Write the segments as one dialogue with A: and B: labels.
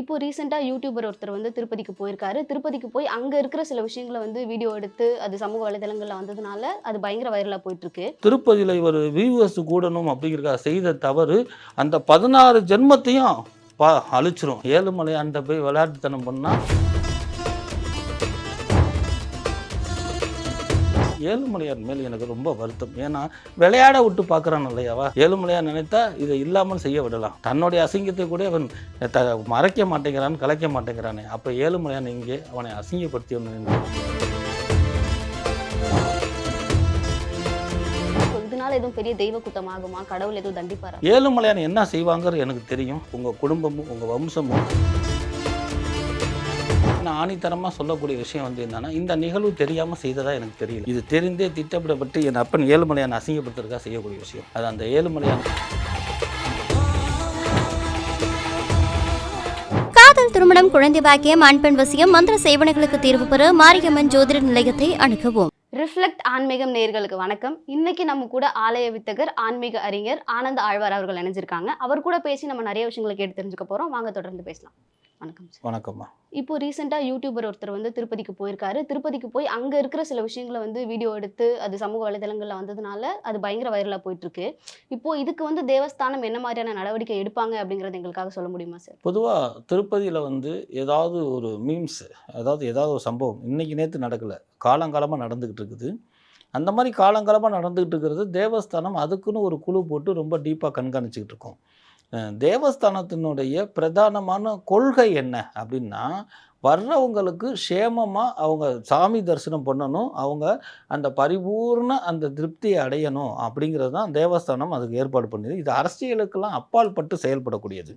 A: இப்போ ரீசெண்டாக யூடியூபர் ஒருத்தர் வந்து திருப்பதிக்கு போயிருக்காரு. திருப்பதிக்கு போய் அங்கே இருக்கிற சில விஷயங்களை வந்து வீடியோ எடுத்து அது சமூக வலைதளங்களில் வந்ததுனால அது பயங்கர வைரலாக போயிட்டுருக்கு.
B: திருப்பதியில் இவர் வியூவர்ஸ் கூடணும் அப்படிங்கிறக்கா செய்த தவறு அந்த பதினாறு ஜென்மத்தையும் பா அழிச்சிரும். ஏழுமலையாண்ட போய் விளையாட்டுத்தனம் பண்ணால் ஏழுமலையான் மேல் எனக்கு ரொம்ப வருத்தம். ஏன்னா விளையாட விட்டு பார்க்குறான் இல்லையாவா? ஏழுமலையான் நினைத்தா இதை இல்லாமல் செய்ய விடலாம். தன்னுடைய அசிங்கத்தை கூட அவன் த மறைக்க மாட்டேங்கிறான் கலைக்க மாட்டேங்கிறானே. அப்போ ஏழுமலையான் இங்கே அவனை அசிங்கப்படுத்தி
A: இதனால எதுவும் பெரிய தெய்வ குத்தமாகுமா? கடவுள் எதுவும் தண்டிப்பாரா?
B: ஏழுமலையான் என்ன செய்வாங்கிறது எனக்கு தெரியும். உங்கள் குடும்பமும் உங்கள் வம்சமும். நான் ஆணித்தரமாக சொல்லக்கூடிய விஷயம் வந்து என்னன்னா இந்த நிகழ்வு தெரியாமல் செய்ததா எனக்கு தெரியல. இது தெரிந்தே திட்டமிடப்பட்டு என் அப்பன் ஏழுமலையான் அசிங்கப்படுத்துறதுக்காக செய்யக்கூடிய விஷயம். அது அந்த ஏழுமலையான்
C: காதல் திருமணம் குழந்தை பாக்கியம் ஆண் பெண் வசியம் மந்திர சேவனைகளுக்கு தீர்வு பெற மாரியம்மன் ஜோதிட நிலையத்தை அணுகவும்.
A: ரிஃப்ளெக்ட் ஆன்மீகம் நேயர்களுக்கு வணக்கம். இன்னைக்கு நம்ம கூட ஆலய வித்தகர் ஆன்மீக அறிஞர் ஆனந்த ஆழ்வார் அவர்கள் இணைஞ்சிருக்காங்க. அவர் கூட பேசி நம்ம நிறைய விஷயங்களை கேட்டு தெரிஞ்சுக்க போறோம். வாங்க தொடர்ந்து பேசலாம். வணக்கம் சார்
B: வணக்கம்மா.
A: இப்போ ரீசெண்டாக யூடியூபர் ஒருத்தர் வந்து திருப்பதிக்கு போயிருக்காரு. திருப்பதிக்கு போய் அங்கே இருக்கிற சில விஷயங்களை வந்து வீடியோ எடுத்து அது சமூக வலைதளங்களில் வந்ததுனால அது பயங்கர வைரலாக போயிட்டு இருக்கு இப்போ இதுக்கு வந்து தேவஸ்தானம் என்ன மாதிரியான நடவடிக்கை எடுப்பாங்க அப்படிங்கறது எங்களுக்காக சொல்ல முடியுமா சார்
B: பொதுவாக திருப்பதியில் வந்து ஏதாவது ஒரு மீம்ஸ் அதாவது ஏதாவது ஒரு சம்பவம் இன்னைக்கு நேற்று நடக்கலை. காலங்காலமாக நடந்துக்கிட்டு இருக்குது. அந்த மாதிரி காலங்காலமாக நடந்துக்கிட்டு இருக்கிறது தேவஸ்தானம் அதுக்குன்னு ஒரு குழு போட்டு ரொம்ப டீப்பாக கண்காணிச்சுக்கிட்டு இருக்கோம். தேவஸ்தானத்தினுடைய பிரதானமான கொள்கை என்ன அப்படின்னா வர்றவங்களுக்கு சேமமாக அவங்க சாமி தரிசனம் பண்ணணும் அவங்க அந்த பரிபூர்ண அந்த திருப்தியை அடையணும் அப்படிங்கிறது தான் தேவஸ்தானம் அதுக்கு ஏற்பாடு பண்ணுது இது அரசியலுக்கெல்லாம் அப்பால் பட்டு செயல்படக்கூடியது.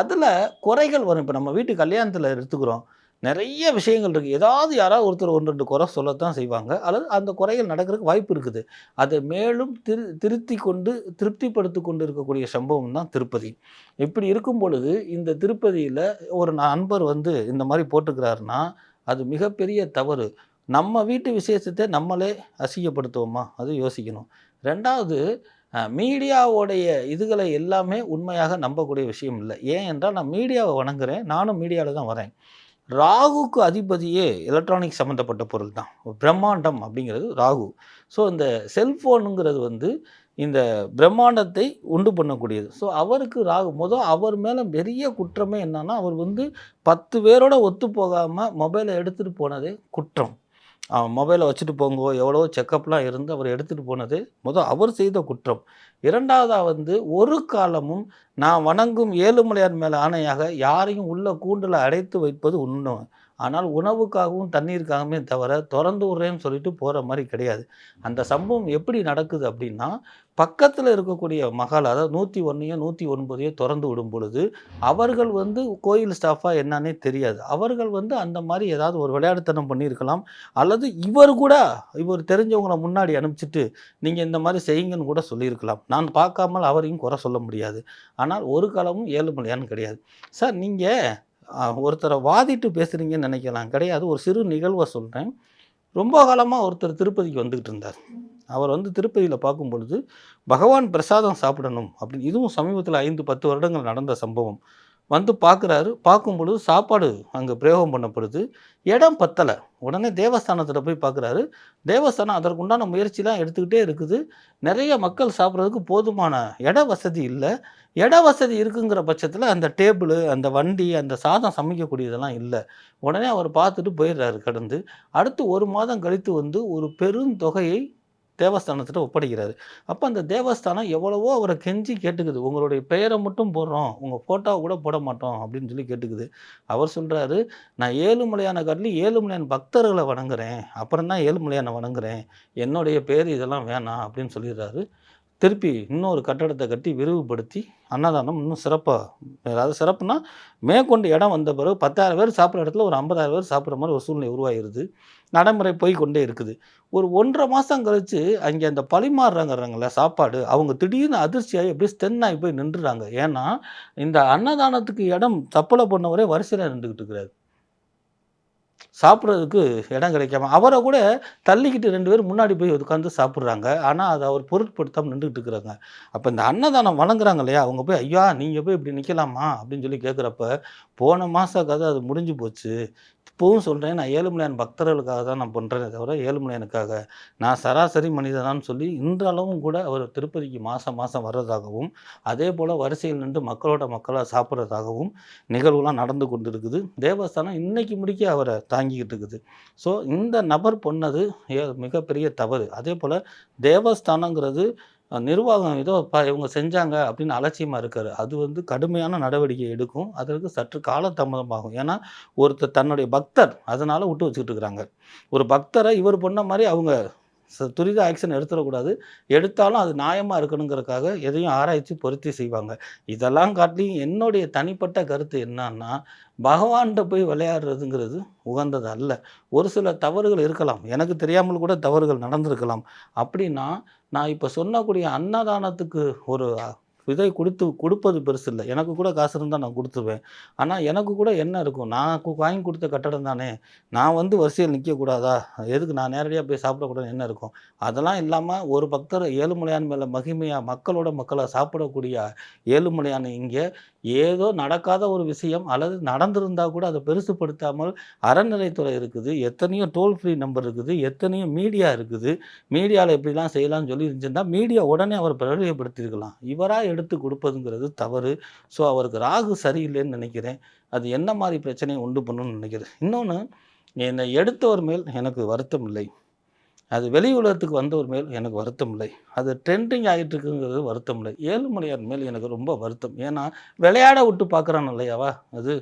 B: அதில் குறைகள் வரும். இப்போ நம்ம வீட்டு கல்யாணத்தில் எடுத்துக்கிறோம். நிறைய விஷயங்கள் இருக்குது ஏதாவது யாராவது ஒருத்தர் ஒன்று ரெண்டு குறை சொல்லத்தான் செய்வாங்க. அல்லது அந்த குறைகள் நடக்கிறதுக்கு வாய்ப்பு இருக்குது. அதை மேலும் திரு திருத்தி கொண்டு திருப்திப்படுத்தி கொண்டு இருக்கக்கூடிய சம்பவம் தான் திருப்பதி. இப்படி இருக்கும் பொழுது இந்த திருப்பதியில் ஒரு நண்பர் வந்து இந்த மாதிரி போட்டுக்கிறாருன்னா அது மிகப்பெரிய தவறு. நம்ம வீட்டு விசேஷத்தை நம்மளே அசிங்கப்படுத்துவோமா? அது யோசிக்கணும். ரெண்டாவது மீடியாவோடைய இதுகளை எல்லாமே உண்மையாக நம்பக்கூடிய விஷயம் இல்லை. ஏன் என்றால் நான் மீடியாவை வணங்குறேன். நானும் மீடியாவில் தான் வரேன். ராகுக்கு அதிபதியே எலக்ட்ரானிக் சம்மந்தப்பட்ட பொருள் தான் பிரம்மாண்டம் அப்படிங்கிறது ராகு. ஸோ இந்த செல்ஃபோனுங்கிறது வந்து இந்த பிரம்மாண்டத்தை உண்டு பண்ணக்கூடியது. ஸோ அவருக்கு ராகு. மொதல் அவர் மேலே பெரிய குற்றமே என்னன்னா அவர் வந்து பத்து பேரோட ஒத்து போகாமல் மொபைலை எடுத்துகிட்டு போனதே குற்றம். மொபைலை வச்சுட்டு போங்கோ எவ்வளவோ செக்கப்லாம் இருந்து அவர் எடுத்துகிட்டு போனது முதல் அவர் செய்த குற்றம். இரண்டாவதாக வந்து ஒரு காலமும் நான் வணங்கும் ஏழுமலையார் மேலே ஆணையாக யாரையும் உள்ள கூண்டில் அடைத்து வைப்பது உண்மை. ஆனால் உணவுக்காகவும் தண்ணீருக்காகவுமே தவிர திறந்து விட்றேன்னு சொல்லிட்டு போகிற மாதிரி கிடையாது. அந்த சம்பவம் எப்படி நடக்குது அப்படின்னா பக்கத்தில் இருக்கக்கூடிய மகள் அதாவது நூற்றி ஒன்றையும் நூற்றி ஒன்பதையும் திறந்து விடும் பொழுது அவர்கள் வந்து கோயில் ஸ்டாஃபாக என்னன்னே தெரியாது. அவர்கள் வந்து அந்த மாதிரி ஏதாவது ஒரு விளையாட்டுத்தனம் பண்ணியிருக்கலாம். அல்லது இவர் கூட இவர் தெரிஞ்சவங்களை முன்னாடி அனுப்பிச்சிட்டு நீங்கள் இந்த மாதிரி செய்யுங்கன்னு கூட சொல்லியிருக்கலாம். நான் பார்க்காமல் அவரையும் குறை சொல்ல முடியாது. ஆனால் ஒரு காலமும் ஏழுமலையான்னு கிடையாது. சார் நீங்கள் ஒருத்தரை வாதிட்டு பேசுகிறீங்கன்னு நினைக்கலாம். கிடையாது. ஒரு சிறு நிகழ்வை சொல்கிறேன் ரொம்ப காலமாக ஒருத்தர் திருப்பதிக்கு வந்துக்கிட்டு இருந்தார். அவர் வந்து திருப்பதியில் பார்க்கும் பொழுது பகவான் பிரசாதம் சாப்பிடணும் அப்படின்னு. இதுவும் சமீபத்தில் ஐந்து பத்து வருடங்கள் நடந்த சம்பவம். வந்து பார்க்குறாரு. பார்க்கும் பொழுது சாப்பாடு அங்கே பிரயோகம் பண்ணப்படுது. இடம் பத்தலை. உடனே தேவஸ்தானத்தில் போய் பார்க்குறாரு. தேவஸ்தானம் அதற்குண்டான முயற்சிலாம் எடுத்துக்கிட்டே இருக்குது. நிறைய மக்கள் சாப்பிட்றதுக்கு போதுமான இட வசதி இல்லை. இட வசதி இருக்குங்கிற பட்சத்தில் அந்த டேபிள் அந்த வண்டி அந்த சாதம் சமைக்கக்கூடியதெல்லாம் இல்லை. உடனே அவர் பார்த்துட்டு போயிடுறாரு கடந்து. அடுத்து ஒரு மாதம் கழித்து வந்து ஒரு பெருந்தொகையை தேவஸ்தானத்திட்ட ஒப்படைக்கிறாரு. அப்போ அந்த தேவஸ்தானம் எவ்வளவோ அவரை கெஞ்சி கேட்டுக்குது. உங்களுடைய பெயரை மட்டும் போடுறோம். உங்கள் ஃபோட்டோவை கூட போட மாட்டோம் அப்படின்னு சொல்லி கேட்டுக்குது. அவர் சொல்கிறாரு நான் ஏழுமலையான காட்டிலும் ஏழுமலையான் பக்தர்களை வணங்குறேன். அப்புறம் தான் ஏழுமலையானை வணங்குறேன். என்னுடைய பேர் இதெல்லாம் வேணாம் அப்படின்னு சொல்லிடுறாரு. திருப்பி இன்னொரு கட்டடத்தை கட்டி விரிவுபடுத்தி அன்னதானம் இன்னும் சிறப்பாக அதாவது சிறப்புனா மேற்கொண்டு இடம் வந்த பிறகு பத்தாயிரம் பேர் சாப்பிட்ற இடத்துல ஒரு ஐம்பதாயிரம் பேர் சாப்பிட்ற மாதிரி ஒரு சூழ்நிலை உருவாகிருது. நடைமுறை போய் கொண்டே இருக்குது. ஒரு ஒன்றரை மாதம் கழித்து அங்கே அந்த பரிமாறுறாங்கிறாங்கள சாப்பாடு அவங்க திடீர்னு அதிர்ச்சியாகி அப்படியே ஸ்டென் ஆகி போய் நின்றுறாங்க. ஏன்னா இந்த அன்னதானத்துக்கு இடம் தப்பலை பண்ணவரே வரிசையில் நின்றுக்கிட்டு இருக்கிறாரு. சாப்பிட்றதுக்கு இடம் கிடைக்காம அவரை கூட தள்ளிக்கிட்டு ரெண்டு பேரும் முன்னாடி போய் உட்காந்து சாப்பிட்றாங்க. ஆனால் அதை அவர் பொருட்படுத்தாமல் நின்றுக்கிட்டு இருக்கிறாங்க. அப்போ இந்த அன்னதானம் வழங்குறாங்க இல்லையா? அவங்க போய் ஐயா நீங்கள் போய் இப்படி நிற்கலாமா அப்படின்னு சொல்லி கேட்குறப்ப போன மாத கதை அது முடிஞ்சு போச்சு. இப்போவும் சொல்கிறேன் நான் ஏழுமலையான் பக்தர்களுக்காக தான் நான் பண்ணுறேனே தவிர ஏழுமலையானுக்காக நான் சராசரி மனிதனான்னு சொல்லி இன்றளவும் கூட அவர் திருப்பதிக்கு மாதம் மாதம் வர்றதாகவும் அதே போல் வரிசையில் நின்று மக்களோட மக்களாக சாப்பிட்றதாகவும் நிகழ்வுலாம் நடந்து கொண்டு இருக்குது தேவஸ்தானம் இன்னைக்கு முடிக்க அவரை தாங்கிக்கிட்டு இருக்குது. ஸோ இந்த நபர் பண்ணது ஏ- மிகப்பெரிய தவறு. அதே போல் தேவஸ்தானங்கிறது நிர்வாகம் ஏதோ ப இவங்க செஞ்சாங்க அப்படின்னு அலட்சியமாக இருக்காரு. அது வந்து கடுமையான நடவடிக்கை எடுக்கும். அதற்கு சற்று காலதாமதமாகும் ஏன்னா ஒருத்தர் தன்னுடைய பக்தர் அதனால் விட்டு வச்சுக்கிட்டு இருக்கிறாங்க. ஒரு பக்தரை இவர் பண்ண மாதிரி அவங்க துரித ஆக்ஷன் எடுத்துடக்கூடாது. எடுத்தாலும் அது நியாயமாக இருக்கணுங்கிறதுக்காக எதையும் ஆராய்ச்சி பொருத்தி செய்வாங்க. இதெல்லாம் காட்டிலையும் என்னுடைய தனிப்பட்ட கருத்து என்னன்னா பகவான்கிட்ட போய் விளையாடுறதுங்கிறது உகந்தது அல்ல. ஒரு சில தவறுகள் இருக்கலாம். எனக்கு தெரியாமல் கூட தவறுகள் நடந்திருக்கலாம். அப்படின்னா நான் இப்போ சொன்னக்கூடிய அன்னதானத்துக்கு ஒரு இதை கொடுத்து கொடுப்பது பெருசு இல்லை. எனக்கு கூட காசு இருந்தால் நான் கொடுத்துருவேன். ஆனால் எனக்கு கூட என்ன இருக்கும்? நான் வாங்கி கொடுத்த கட்டடம் தானே? நான் வந்து வரிசையில் நிற்கக்கூடாதா எதுக்கு நான் நேரடியாக போய் சாப்பிடக்கூடாது என்ன இருக்கும்? அதெல்லாம் இல்லாமல் ஒரு பக்தர் ஏழுமலையான் மேலே மகிமையாக மக்களோட மக்களை சாப்பிடக்கூடிய ஏழுமலையான் இங்கே ஏதோ நடக்காத ஒரு விஷயம் அல்லது நடந்திருந்தால் கூட அதை பெருசுப்படுத்தாமல் அறநிலைத்துறை இருக்குது. எத்தனையோ டோல் ஃப்ரீ நம்பர் இருக்குது. எத்தனையோ மீடியா இருக்குது. மீடியாவில் எப்படிலாம் செய்யலாம்னு சொல்லி இருந்துச்சுன்னா மீடியா உடனே அவர் பிரபலியப்படுத்தியிருக்கலாம் இவராக எடுத்து கொடுப்பதுங்கிறது தவறு. ஸோ அவருக்கு ராகு சரியில்லைன்னு நினைக்கிறேன். அது என்ன மாதிரி பிரச்சனையை உண்டு பண்ணணும்னு நினைக்கிறேன். இன்னொன்று என்னை எடுத்தவர் மேல் எனக்கு வருத்தம் இல்லை. அது வெளி உலகத்துக்கு வந்தவர் மேல் எனக்கு வருத்தம் இல்லை. அது ட்ரெண்டிங் ஆகிட்டு இருக்குங்கிறது வருத்தம் இல்லை. ஏழுமலையார் மேல் எனக்கு ரொம்ப வருத்தம். ஏன்னா விளையாட விட்டு பார்க்குறான் இல்லையாவா? அது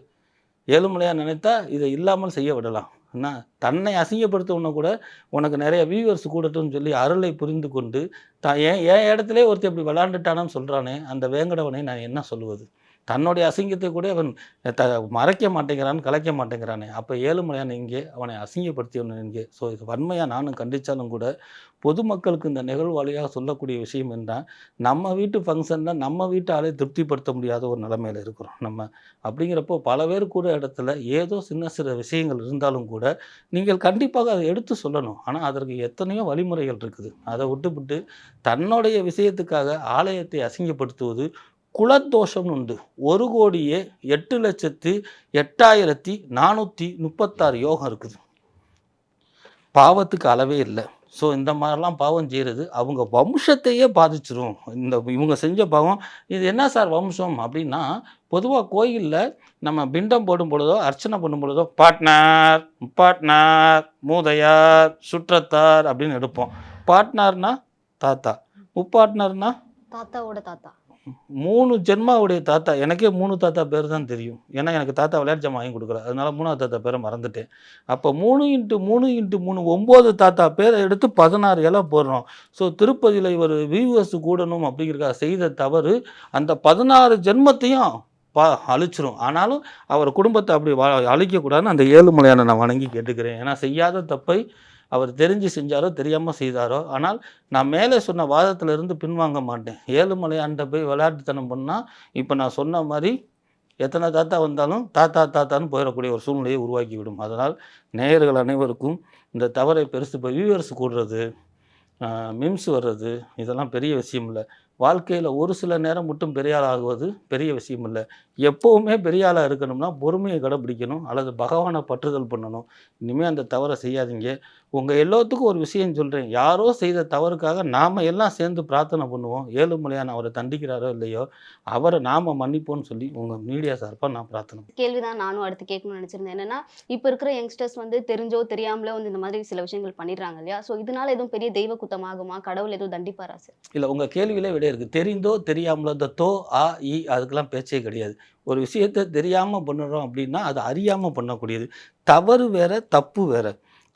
B: ஏழுமலையார் நினைத்தா இதை இல்லாமல் செய்ய விடலாம். என்ன? தன்னை அசிங்கப்படுத்தவன கூட உனக்கு நிறைய வியூவர்ஸ் கூடட்டும்னு சொல்லி அருளை புரிந்து கொண்டு த என் என் இடத்துல ஒருத்தர் இப்படி விளாண்டுட்டானான்னு சொல்கிறானே அந்த வேங்கடவனை நான் என்ன சொல்லுவது? தன்னுடைய அசிங்கத்தை கூட அவன் த மறைக்க மாட்டேங்கிறான் கலைக்க மாட்டேங்கிறானே. அப்போ ஏழுமலையான் இங்கே அவனை அசிங்கப்படுத்தியவன் இங்கே. ஸோ இது வன்மையாக நானும் கண்டித்தாலும் கூட பொதுமக்களுக்கு இந்த நிகழ்வு வழியாக சொல்லக்கூடிய விஷயம் என்ன நம்ம வீட்டு ஃபங்க்ஷனில் நம்ம வீட்டு திருப்திப்படுத்த முடியாத ஒரு நிலைமையில் இருக்கிறோம் நம்ம. அப்படிங்கிறப்போ பல பேர் கூட இடத்துல ஏதோ சின்ன சிறு விஷயங்கள் இருந்தாலும் கூட நீங்கள் கண்டிப்பாக அதை எடுத்து சொல்லணும். ஆனால் அதற்கு எத்தனையோ வழிமுறைகள் இருக்குது. அதை விட்டுவிட்டு தன்னுடைய விஷயத்துக்காக ஆலயத்தை அசிங்கப்படுத்துவது குலத்தோஷம்னு உண்டு. ஒரு கோடியே எட்டு லட்சத்து எட்டாயிரத்தி நானூற்றி முப்பத்தாறு யோகம் இருக்குது. பாவத்துக்கு அளவே இல்லை. ஸோ இந்த மாதிரிலாம் பாவம் செய்கிறது அவங்க வம்சத்தையே பாதிச்சிரும். இந்த இவங்க செஞ்ச பாவம் இது என்ன சார் வம்சம் அப்படின்னா பொதுவாக கோயிலில் நம்ம பிண்டம் போடும் பொழுதோ அர்ச்சனை பண்ணும் பொழுதோ பாட்னார் முப்பாட்னார் மூதையார் சுற்றத்தார் அப்படின்னு எடுப்போம். பாட்னார்னா தாத்தா. முப்பாட்னார்னா?
A: தாத்தாவோட தாத்தா.
B: மூணு ஜென்மாவுடைய தாத்தா எனக்கே மூணு தாத்தா பேர் தான் தெரியும். ஏன்னா எனக்கு தாத்தா விளையாட்டு ஜாமான் வாங்கி கொடுக்குற அதனால மூணாவது தாத்தா பேரை மறந்துட்டேன். அப்போ மூணு இன்ட்டு மூணு இன்ட்டு மூணு ஒம்பது தாத்தா பேரை எடுத்து பதினாறு இலை போடுறோம். ஸோ திருப்பதியில் இவர் வியூவர்ஸ் கூடணும் அப்படிங்கிறக்காக செய்த தவறு அந்த பதினாறு ஜென்மத்தையும் பா அழிச்சிரும். ஆனாலும் அவர் குடும்பத்தை அப்படி வா அழிக்கக்கூடாதுன்னு அந்த ஏழுமலையான நான் வணங்கி கேட்டுக்கிறேன். ஏன்னா செய்யாத தப்பை அவர் தெரிஞ்சு செஞ்சாரோ தெரியாமல் செய்தாரோ ஆனால் நான் மேலே சொன்ன வாதத்திலிருந்து பின்வாங்க மாட்டேன். ஏழுமலையான்ட்ட போய் விளையாட்டுத்தனம் பண்ணால் இப்போ நான் சொன்ன மாதிரி எத்தனை தாத்தா வந்தாலும் தாத்தா தாத்தான்னு போயிடக்கூடிய ஒரு சூழ்நிலையை உருவாக்கி விடும். அதனால் நேயர்கள் அனைவருக்கும் இந்த தவறை பெருசு இப்போ வியூவர்ஸ் கூடுறது மிம்ஸ் வர்றது இதெல்லாம் பெரிய விஷயம் இல்லை. வாழ்க்கையில் ஒரு சில நேரம் மட்டும் பெரிய ஆள் ஆகுவது பெரிய விஷயம் இல்லை. எப்போவுமே பெரிய ஆளாக இருக்கணும்னா பொறுமையை கடைப்பிடிக்கணும் அல்லது பகவானை பற்றுதல் பண்ணணும். இனிமேல் அந்த தவறை செய்யாதீங்க. உங்கள் எல்லாத்துக்கும் ஒரு விஷயம் சொல்கிறேன் யாரோ செய்த தவறுக்காக நாம் எல்லாம் சேர்ந்து பிரார்த்தனை பண்ணுவோம். ஏழுமலையான் அவரை தண்டிக்கிறாரோ இல்லையோ அவரை நாம் மன்னிப்போம்னு சொல்லி உங்கள் மீடியா சார்பாக நான் பிரார்த்தனை பண்ணுறேன்.
A: கேள்விதான் நானும் அடுத்து கேட்கணும்னு நினைச்சிருந்தேன். என்னன்னா இப்போ இருக்கிற யங்ஸ்டர்ஸ் வந்து தெரிஞ்சோ தெரியாமலோ வந்து இந்த மாதிரி சில விஷயங்கள் பண்ணிடுறாங்க இல்லையா? ஸோ இதனால எதுவும் பெரிய தெய்வ குத்தமாகுமா கடவுள் எதுவும் தண்டிப்பாரா சார்
B: இல்லை உங்கள் கேள்வியிலே விட இருக்குது தெரிந்தோ தெரியாமலோ இந்த தோ ஆ இ அதுக்கெல்லாம் பேச்சே கிடையாது. ஒரு விஷயத்தை தெரியாமல் பண்ணுறோம் அப்படின்னா அது அறியாமல் பண்ணக்கூடியது. தவறு வேற தப்பு வேற.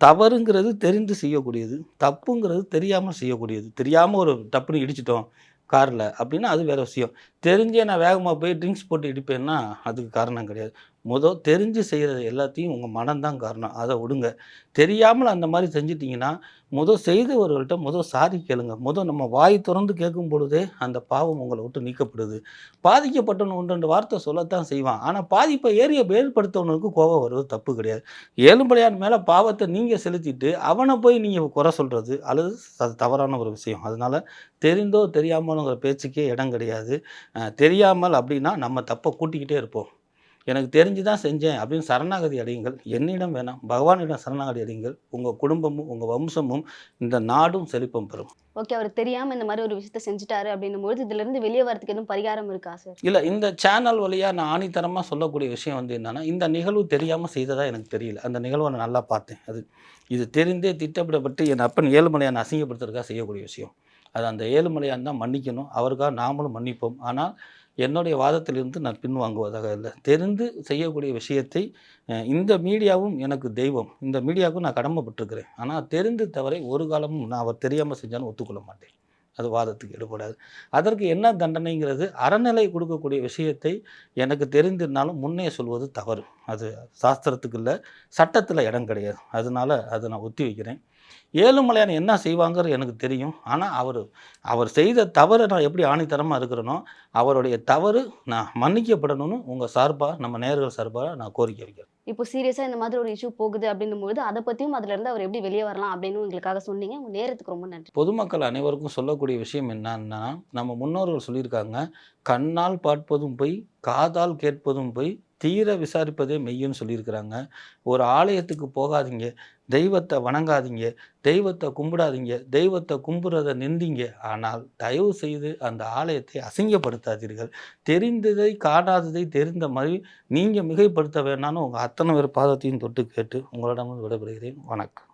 B: தவறுங்கிறது தெரிந்து செய்யக்கூடியது தப்புங்கிறது தெரியாமல் செய்யக்கூடியது. தெரியாமல் ஒரு டப்புன்னு இடிச்சிட்டோம் காரில் அப்படின்னா அது வேறு விஷயம். தெரிஞ்சே நான் வேகமாக போய் ட்ரிங்க்ஸ் போட்டு இடிப்பேன்னா அதுக்கு காரணம் கிடையாது. முத தெரிஞ்சு செய்கிறது எல்லாத்தையும் உங்கள் மனம்தான் காரணம். அதை விடுங்க. தெரியாமல் அந்த மாதிரி செஞ்சிட்டிங்கன்னா முதல் செய்தவர்கள்ட்ட முத சாரி கேளுங்க. முதல் நம்ம வாய் திறந்து கேட்கும் பொழுதே அந்த பாவம் உங்களை விட்டு நீக்கப்படுது. பாதிக்கப்பட்டவன் ஒன்று ரெண்டு வார்த்தை சொல்லத்தான் செய்வான். ஆனால் பாதிப்பை ஏறிய ஏற்படுத்தவனுக்கு கோபம் வருவது தப்பு கிடையாது. ஏழும்படையான் மேலே பாவத்தை நீங்கள் செலுத்திட்டு அவனை போய் நீங்கள் குறை சொல்கிறது அல்லது அது தவறான ஒரு விஷயம். அதனால் தெரிந்தோ தெரியாமலோங்கிற பேச்சுக்கே இடம் கிடையாது. தெரியாமல் அப்படின்னா நம்ம தப்பை கூட்டிக்கிட்டே இருப்போம். எனக்கு தெரிஞ்சு தான் செஞ்சேன் அப்படின்னு சரணாகதி அடையுங்கள். என்னிடம் வேணாம். பகவானிடம் சரணாகதி அடையுங்கள். உங்கள் குடும்பமும் உங்கள் வம்சமும் இந்த நாடும் செழிப்பம் பெறும்.
A: ஓகே அவர் தெரியாம இந்த மாதிரி ஒரு விஷயத்த செஞ்சுட்டாரு அப்படின்னும் பொழுது இதுல இருந்து வெளியே வரதுக்கு எதுவும் பரிகாரம் இருக்கா சார்
B: இல்லை இந்த சேனல் வழியாக நான் ஆணித்தரமாக சொல்லக்கூடிய விஷயம் வந்து என்னென்னா இந்த நிகழ்வு தெரியாமல் செய்ததா எனக்கு தெரியல. அந்த நிகழ்வை நான் நல்லா பார்த்தேன். அது இது தெரிந்தே திட்டமிடப்பட்டு என் அப்பன் ஏழுமலையான் அசிங்கப்படுத்துறதுக்காக செய்யக்கூடிய விஷயம். அது அந்த ஏழுமலையான் தான் மன்னிக்கணும். அவருக்காக நாமளும் மன்னிப்போம். ஆனால் என்னுடைய வாதத்திலிருந்து நான் பின்வாங்குவதாக இல்லை. தெரிந்து செய்யக்கூடிய விஷயத்தை இந்த மீடியாவும் எனக்கு தெய்வம். இந்த மீடியாவுக்கும் நான் கடமைப்பட்டிருக்கிறேன். ஆனால் தெரிந்து தவறை ஒரு காலமும் நான் அவர் தெரியாமல் செஞ்சாலும் ஒத்துக்கொள்ள மாட்டேன். அது வாதத்துக்கு எடுபடாது அதற்கு என்ன தண்டனைங்கிறது? அறநிலை கொடுக்கக்கூடிய விஷயத்தை எனக்கு தெரிந்திருந்தாலும் முன்னே சொல்வது தவறு. அது சாஸ்திரத்துக்கு இல்லை சட்டத்தில் இடம் கிடையாது. அதனால அதை நான் ஒத்தி வைக்கிறேன். ஏழுமலையான் என்ன செய்வாங்கிறது எனக்கு தெரியும். ஆனால் அவர் அவர் செய்த தவறை நான் எப்படி ஆணித்தரமாக இருக்கிறேனோ அவருடைய தவறு நான் மன்னிக்கப்படணும்னு உங்கள் சார்பாக நம்ம நேர்கள் சார்பாக நான் கோரிக்கை வைக்கிறேன்.
A: இப்போ சீரியஸா இந்த மாதிரி ஒரு இஷ்யூ போகுது அப்படின்னும் பொழுது அதை பத்தியும் அதுல இருந்து அவர் எப்படி வெளியே வரலாம் அப்படின்னு எங்களுக்காக சொன்னீங்க. உங்க நேரத்துக்கு ரொம்ப நன்றி.
B: பொதுமக்கள் அனைவருக்கும் சொல்லக்கூடிய விஷயம் என்னன்னா நம்ம முன்னோர்கள் சொல்லியிருக்காங்க கண்ணால் பார்ப்பதும் பொய் காதால் கேட்பதும் பொய் தீர விசாரிப்பதே மெய்யுன்னு சொல்லியிருக்கிறாங்க. ஒரு ஆலயத்துக்கு போகாதீங்க. தெய்வத்தை வணங்காதீங்க தெய்வத்தை கும்பிடாதீங்க தெய்வத்தை கும்பிட்றத நிந்தீங்க. ஆனால் தயவு செய்து அந்த ஆலயத்தை அசிங்கப்படுத்தாதீர்கள். தெரிந்ததை காணாததை தெரிந்த மாதிரி நீங்கள் மிகைப்படுத்த வேணான்னு உங்கள் அத்தனை பேர் பாதத்தையும் தொட்டு கேட்டு உங்களிடமும் விடைபெறுகிறேன். வணக்கம்.